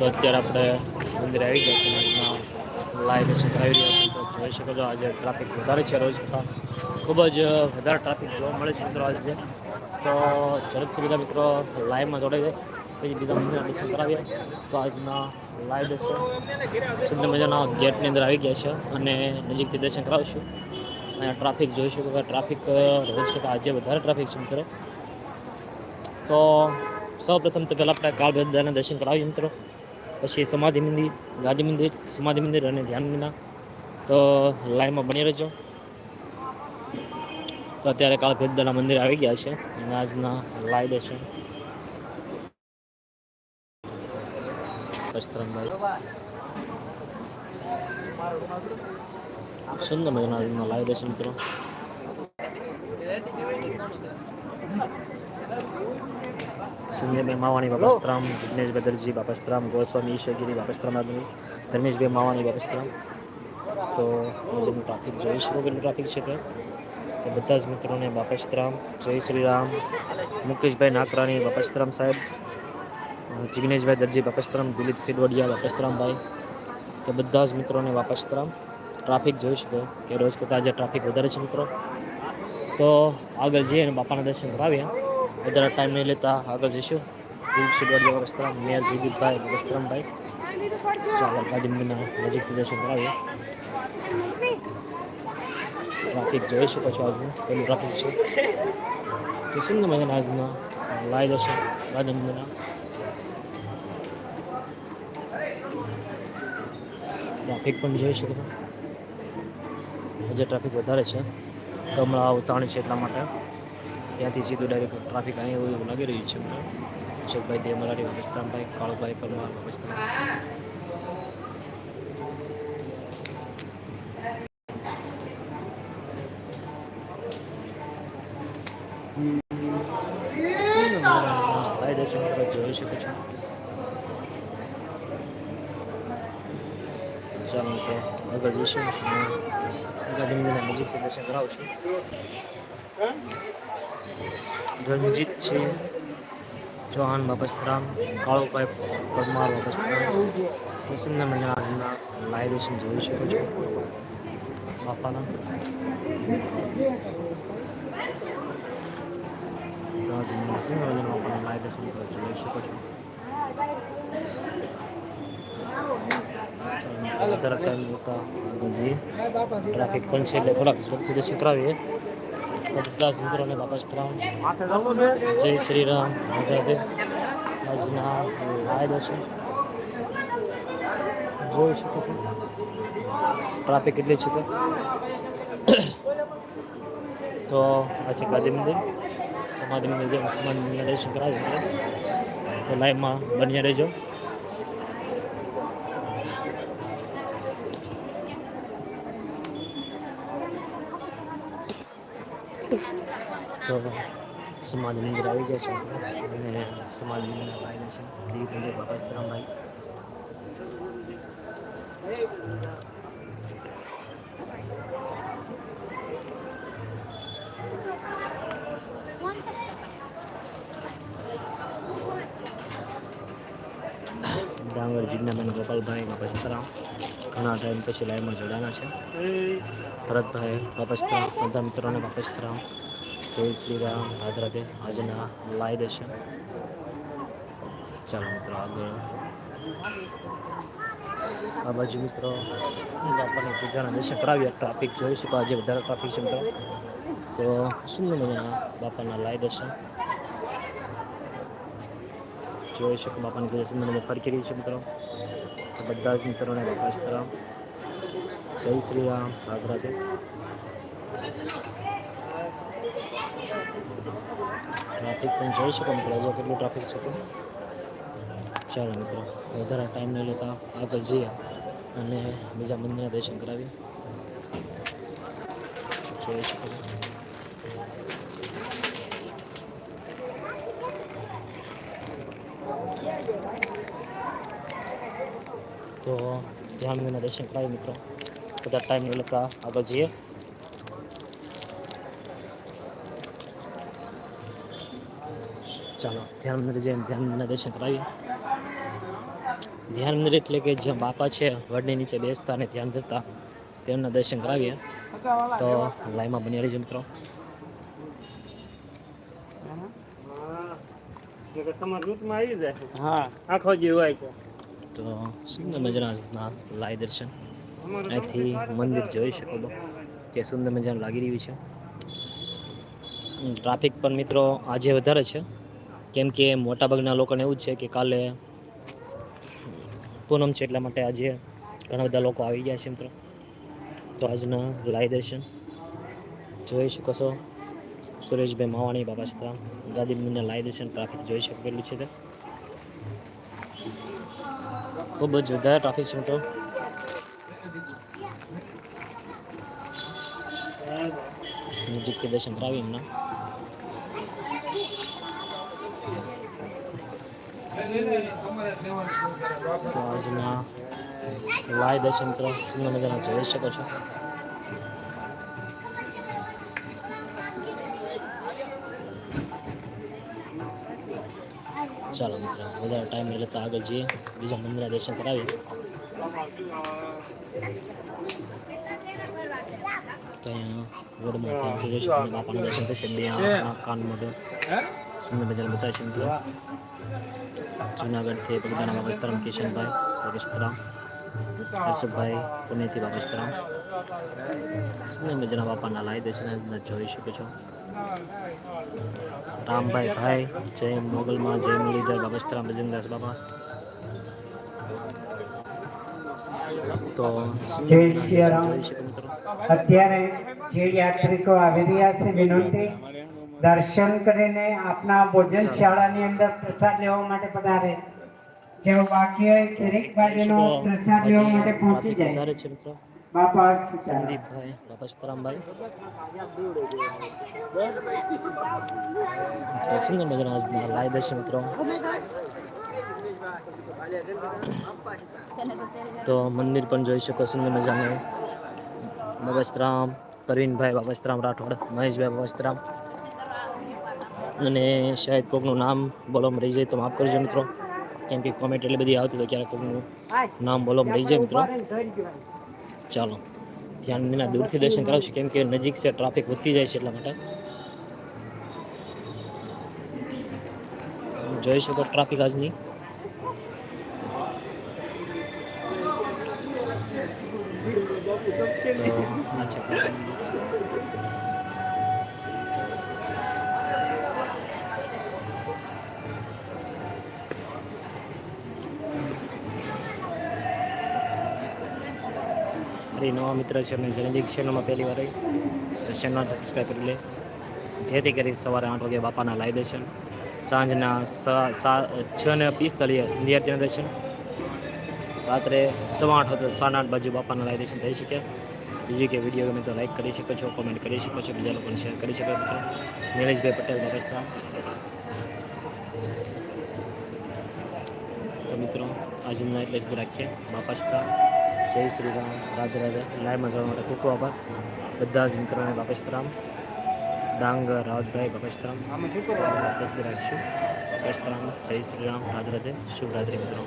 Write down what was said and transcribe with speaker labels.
Speaker 1: તો અત્યારે આપણે મંદિરે આવી ગયા છે. લાઈવ દર્શન કરાવી રહ્યા તો જોઈ શકો છો આજે ટ્રાફિક વધારે છે રોજ ખૂબ જ વધારે ટ્રાફિક જોવા મળે છે મિત્રો આજે. તો ઝડપથી બધા મિત્રો લાઈવમાં જોડાઈ જાય. પછી બીજા મંદિરના દર્શન કરાવીએ. તો આજના લાઈવ દર્શન સુંદર મજાના ગેટની અંદર આવી ગયા છે અને નજીકથી દર્શન કરાવીશું. અહીંયા ટ્રાફિક જોઈ શકો કે ટ્રાફિક રોજ કરતાં આજે વધારે ટ્રાફિક છે મિત્રો. તો સૌ પ્રથમ તો પહેલાં આપણે કાળ દાદાના દર્શન કરાવીએ મિત્રો. પછી સમાધિ મંદિર ગાંધી મંદિર, સમાધિ મંદિર અને ધ્યાન મંદિરના તો લાઈનમાં બની રહેજો. તો અત્યારે કાળ ભેદદાના મંદિર આવી ગયા છે અને આજના લાઈવ વસ્ત્રમભાઈ સુંદર મજાના આજના લાઈવ છે મિત્રો. સંજયભાઈ માવાણી બાપસ્ત્રામ જિગ્નેશભાઈ દરજી બાપસ્ત્રામ ગોસ્વામી ઈશ્વરગીરી બાપસ્ત્રામ આદમી ધર્મેશભાઈ માવાણી બાપસ્ત્રામ તો જેનું ટ્રાફિક જોઈ શકો કેટલું ટ્રાફિક છે કે તો બધા જ મિત્રોને બાપસ્ત્રામ જય શ્રી રામ મુકેશભાઈ નાકરાણી બાપસ્ત્રામ સાહેબ જિજ્ઞેશભાઈ દરજી બાપસ્ત્રામ દિલીપ સિડવડિયા બાપસ્ત્રામભાઈ તો બધા જ મિત્રોને બાપસ્ત્રામ ટ્રાફિક જોઈ શકો કે રોજ કરતાં આજે ટ્રાફિક વધારે છે મિત્રો તો આગળ જઈએ અને બાપાના દર્શન કરાવીએ વધારે ટાઈમ નહીં લેતા. આગળ જઈશું. દિલીપ સિડવડિયા વસ્ત્રામ મેયર જયદીપભાઈ વસ્ત્રામભાઈ ચાલો ગાંધી નજીકથી દર્શન કરાવીએ. ટ્રાફિક જોઈ શકો છો આજનું. પેલું ટ્રાફિક છે. સુંદર મજાના આજના? લાઈ દર્શન ગાંધી મંદિરના ટ્રાફિક પણ જોઈ શકો છો આજે ટ્રાફિક વધારે છે. કમળા ઉતાણી છે એટલા માટે. ત્યાંથી સીધું ડાયરેક્ટ ટ્રાફિક અહીં એવું લાગી રહ્યું છે અશોકભાઈ દેમલાડી વસ્તાનભાઈ કાળુભાઈ પરમાર વસ્તાન દર્શન કરો જોઈ શકો છો ચાલો તો આગળ જઈશું આગળ મંદિરના નજીકથી દર્શન કરાવશું રણજીત છે, ચૌહાણ બાપસ્તરામ કાળુભાઈ પરમાર બાપસ્તરામ. પ્રસન્ન મનાજના લાઈવ દર્શન જોઈ શકો છો. બાપાના. તો આજે બાપાના લાઈવ જોઈ શકો છો. વધારે ટાઈમ જોતા આગળ ટ્રાફિક પણ છે એટલે થોડાક ઝડપ સુધી તો બધા મિત્રોને બાપા રામ જય શ્રી રામ. રાધે આજના લાય છે. જોઈ શકો છો. ટ્રાફિક કેટલી છે. તો આ છે ગાંધી મંદિર. સમાધિ મંદિર સમાધિ મંદિર દર્શન કરાવીએ તો લાઈવમાં બન્યા રહેજો. તો સમાધિ મંદિર આવી ગયા છે. અને સમાધિ મંદિર આવેલા છે. દીપ વિજય બાપાસ્તરામભાઈ ડાંગર જિજ્ઞાબેન ગોપાલભાઈ બાપાસ્તરામ ઘણા ટાઈમ પછી લાઈવમાં જોડાના છે. ભરતભાઈ બાપસ્તરામ બધા મિત્રોને બાપસ્તરામ જય શ્રી રામ. રાધે રાધે આજના લાઈ દર્શન ચાલો મિત્રો આગળ. આ બાજુ મિત્રો બાપાની પૂજાના દર્શન કરાવ્યા ટ્રાફિક જોઈ શકો. આજે વધારે ટ્રાફિક છે મિત્રો. તો સુંદર મજાના બાપાના લાઈ દર્શન જોઈ શકો બાપાની પૂજા મજા ફરકી રહી છે મિત્રો. બધા જ મિત્રોને બાપા સીતારામ જય શ્રી રામ. રાધે. ટ્રાફિક પણ જોઈ શકો મિત્રો, હજુ કેટલું ટ્રાફિક છે તો. ચાલો મિત્રો, વધારે ટાઈમ નહીં લેતા આગળ જઈએ અને બીજા મંદિરના દર્શન કરાવીએ. જોઈ શકો તો મંદિરના દર્શન કરાય મિત્રો. બધા ટાઈમ નહીં લેતા આગળ જઈએ. ચાલો, ધ્યાન મંદિર જઈને ધ્યાન મંદિરના દર્શન કરાવીએ. ધ્યાન મંદિર એટલે કે જ્યાં બાપા છે, વડની નીચે બેસતા અને ધ્યાન દેતા તેમના દર્શન કરાવીએ. તો લાઈમાં બની રહીજો મિત્રો.
Speaker 2: તમારા રૂટમાં આવી જાય.
Speaker 3: હા.
Speaker 2: આખો જી હોય તો
Speaker 1: સુંદર મજાના લાય દર્શન. અહીંથી મંદિર જોઈ શકો છો. કે સુંદર મજાનું લાગી રહ્યું છે. ટ્રાફિક પણ મિત્રો આજે વધારે છે. કેમ કે મોટાભાગના લોકોને એવું જ છે કે કાલે પૂનમ છે એટલા માટે આજે ઘણા બધા લોકો આવી ગયા છે મિત્રો. તો આજના લાય દર્શન જોઈ શકો છો. સુરેશભાઈ માવાણી બાબાસ્ત્રામ ગાદી મંદિરના લાઈ દેશે ટ્રાફિક જોઈ શકેલું છે તે. ખૂબ જ વધારે ટ્રાફિક છે મિત્રો. નજીકથી દર્શન કરાવી એમના. તો આજના લાય દર્શન કરો સુંદર જોઈ શકો છો. ચાલો મિત્રો વધારે ટાઈમ નહીં લેતા આગળ જઈએ. બીજા મંદિરના દર્શન કરાવીએ. તો અહીંયા રોડમાં બાપાના દર્શન થશે. બે કાન મોઢું. સુંદર મજાના બતાવે છે મિત્રો. જુનાગઢથી પગદાણા બાબસ્તરામ કિશનભાઈ બાબસ્તરામ હર્ષભાઈ પુણેથી બાબસ્તરામ સુંદર મજાના બાપાના લાઈ દર્શન. જોઈ શકો છો. રામભાઈ ભાઈ જય મોગલમાં જય મુરલીધર બાબસ્તરામ ભજનદાસ બાબા. તો
Speaker 3: જય શ્રી રામ. અત્યારે જે યાત્રિકો આવી રહ્યા છે વિનંતી દર્શન કરીને આપના ભોજન શાળાની અંદર પ્રસાદ લેવા માટે પધારે. જેઓ બાકી હોય દરેક બાજુનો પ્રસાદ લેવા માટે પહોંચી જાય.
Speaker 1: છે મિત્રો. સંદીપભાઈ તો સુંદર મજાના આજના લાઈ દર્શન મિત્રો? તો મંદિર પણ જોઈ શકો સુંદર મજાનું. બાબસ્તરામ પ્રવીણભાઈ બાબસ્તરામ રાઠોડ, મહેશભાઈ બાબસ્તરામ અને શાયદ કોકનું નામ બોલવામાં રહી જાય તો માફ કરજો મિત્રો. કેમ કે કોમેન્ટ એટલી બધી આવતી તો ક્યારેક કોકનું નામ બોલવામાં રહી જાય મિત્રો. ચાલો. ધ્યાન વિના દૂરથી દર્શન કરાવશું, કેમ કે નજીક છે, ટ્રાફિક વધતી જાય છે એટલા માટે. જોઈ શકો ટ્રાફિક આજની. તો, આ છે. મારી નવા મિત્ર છે અને જનજીક ચેનલમાં પહેલી વાર આવી તો ચેનલ સબસ્ક્રાઈબ કરી લે. જેથી કરી સવારે આઠ વાગે બાપાના લાઈ દર્શન, સાંજના સા- સા- છ ને પિસ્તાલીસ સંધ્યાર્થીના દર્શન. રાત્રે સવા આઠ હતો સાડા આઠ બાજુ બાપાના લાઈ દર્શન થઈ શકે. બીજું કે વીડિયો ગમે તો લાઈક કરી શકો છો કોમેન્ટ કરી શકો છો, બીજા લોકોને શેર કરી શકો મિત્રો નિલેશભાઈ પટેલ બાપસ્તા તો મિત્રો, આજના એટલે જ રાખીએ બાપસ્તા જય શ્રી રામ રાધે રાધે. લાઈવમાં જવા માટે ખૂબ ખૂબ આભાર. બધા જ મિત્રોને બાપસ્તરામ ડાંગર રાવતભાઈ
Speaker 2: આમાં શું
Speaker 1: રાખીશું બાપસ્તરામ જય શ્રી રામ રાધે રાધે. શુભરાત્રી મિત્રો.